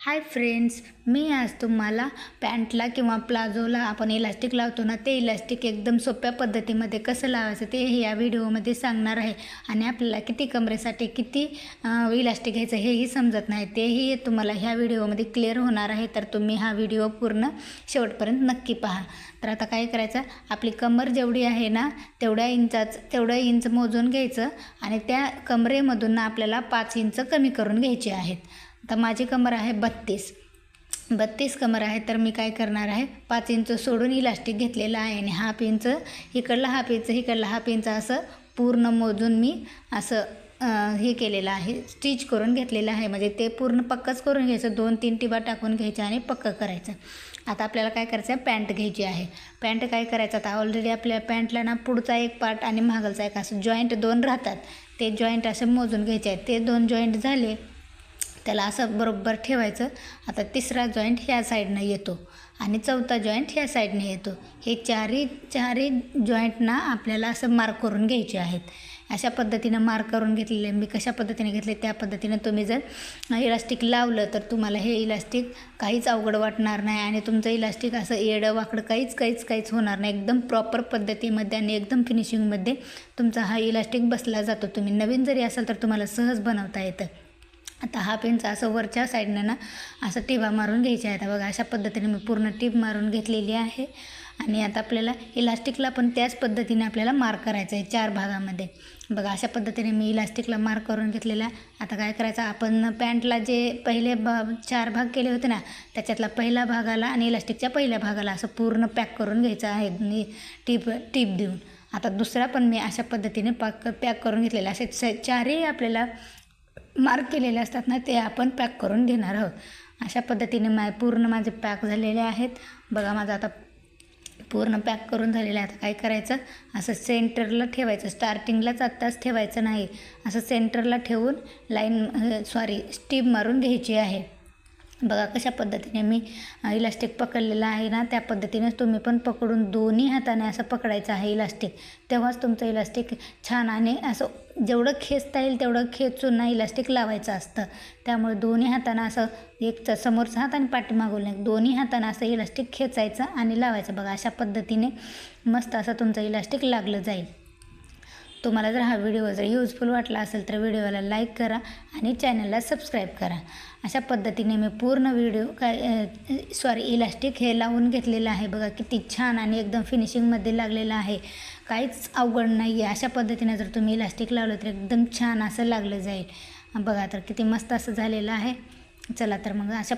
Hi friends मी आज तुम्हाला पॅन्टला किंवा प्लाझोला आपण इलास्टिक लावतो ना ते इलास्टिक एकदम सोप्या पद्धतीमध्ये कसं लावायचं ते या व्हिडिओमध्ये सांगणार आहे. आणि आपल्याला किती कमरेसाठी किती इलास्टिक घ्यायचं हेही समजत नाही तेही तुम्हाला ह्या व्हिडिओमध्ये क्लिअर होणार आहे. तर तुम्ही हा व्हिडिओ पूर्ण शेवटपर्यंत नक्की पहा. तर आता काय करायचं आपली कमर जेवढी आहे ना तेवढ्या इंचाच तेवढं इंच मोजून घ्यायचं आणि त्या कमरेमधून ना आपल्याला पाच इंच कमी करून घ्यायचे आहेत. तर माझी कमर आहे बत्तीस. बत्तीस कमर आहे तर मी काय करणार आहे? पाच इंच सोडून इलास्टिक घेतलेलं आहे आणि हाफ इंच इकडला हाफ इंच इकडला हाफ इंच असं पूर्ण मोजून मी असं हे केलेलं आहे स्टिच करून घेतलेलं आहे. म्हणजे ते पूर्ण पक्कच करून घ्यायचं दोन तीन टिबा टाकून घ्यायचं आणि पक्कं करायचं. आता आपल्याला काय करायचं आहे? पॅन्ट घ्यायची आहे. पॅन्ट काय करायचं? आता ऑलरेडी आपल्या पॅन्टला ना पुढचा एक पार्ट आणि मागलचा एक असं जॉईंट दोन राहतात. ते जॉईंट असे मोजून घ्यायचे आहेत. ते दोन जॉईंट झाले त्याला असं बरोबर ठेवायचं. आता तिसरा जॉईंट ह्या साईडनं येतो आणि चौथा जॉईंट ह्या साईडने येतो. हे चारही चारही जॉईंटना आपल्याला असं मार्क करून घ्यायचे आहेत. अशा पद्धतीनं मार्क करून घेतलेले मी कशा पद्धतीने घेतले त्या पद्धतीनं तुम्ही जर इलास्टिक लावलं तर तुम्हाला हे इलास्टिक काहीच अवघड वाटणार नाही आणि तुमचं इलास्टिक असं येडं वाकडं काहीच काहीच काहीच होणार नाही. एकदम प्रॉपर पद्धतीमध्ये आणि एकदम फिनिशिंगमध्ये तुमचा हा इलास्टिक बसला जातो. तुम्ही नवीन जरी असाल तर तुम्हाला सहज बनवता येतं. आता हा पिंचा असं वरच्या साईडनं ना असं टिबा मारून घ्यायची आहे आता बघा अशा पद्धतीने मी पूर्ण टीप मारून घेतलेली आहे. आणि आता आपल्याला इलास्टिकला पण त्याच पद्धतीने आपल्याला मार्क करायचं आहे चार भागामध्ये. बघा अशा पद्धतीने मी इलास्टिकला मार्क करून घेतलेला. आहे आता काय करायचं आपण पॅन्टला जे पहिले ब चार भाग केले होते ना त्याच्यातला पहिला भागाला आणि इलास्टिकच्या पहिल्या भागाला असं पूर्ण पॅक करून घ्यायचं आहे. टीप टीप देऊन. आता दुसरा पण मी अशा पद्धतीने पॅक पॅक करून घेतलेला. असे स- चारही आपल्याला मार्क केलेले असतात ना ते आपण पॅक करून घेणार आहोत. अशा पद्धतीने मा पूर्ण माझे पॅक झालेले आहेत. बघा माझं आता पूर्ण पॅक करून झालेलं आहे. आता काय करायचं? असं सेंटरला ठेवायचं. स्टार्टिंगलाच आत्ताच ठेवायचं नाही. असं सेंटरला ठेवून लाईन सॉरी स्टीप मारून घ्यायची आहे. बघा कशा पद्धतीने मी इलास्टिक पकडलेलं आहे ना त्या पद्धतीनेच तुम्ही पण पकडून दोन्ही हाताने असं पकडायचं आहे इलास्टिक तेव्हाच तुमचं इलास्टिक छान आणि असं जेवढं खेचता येईल तेवढं खेचून ना इलास्टिक लावायचं असतं. त्यामुळे दोन्ही हातानं असं एक समोरचा हात आणि पाठीमागून एक दोन्ही हातानं असं इलास्टिक खेचायचं आणि लावायचं. बघा अशा पद्धतीने मस्त असं तुमचं इलास्टिक लागलं जाईल. तुम्हाला जर हा व्हिडिओ जर यूजफुल वाटला असेल तर व्हिडिओला लाईक करा आणि चॅनलला सबस्क्राईब करा. अशा पद्धतीने मी पूर्ण व्हिडिओ काय सॉरी इलास्टिक हे लावून घेतलेलं आहे. बघा किती छान आणि एकदम फिनिशिंगमध्ये लागलेलं आहे. काहीच अवघड नाही आहे अशा पद्धतीने जर तुम्ही इलास्टिक लावलं तर एकदम छान असं लागलं जाईल. बघा तर किती मस्त असं झालेलं आहे. चला तर मग अशा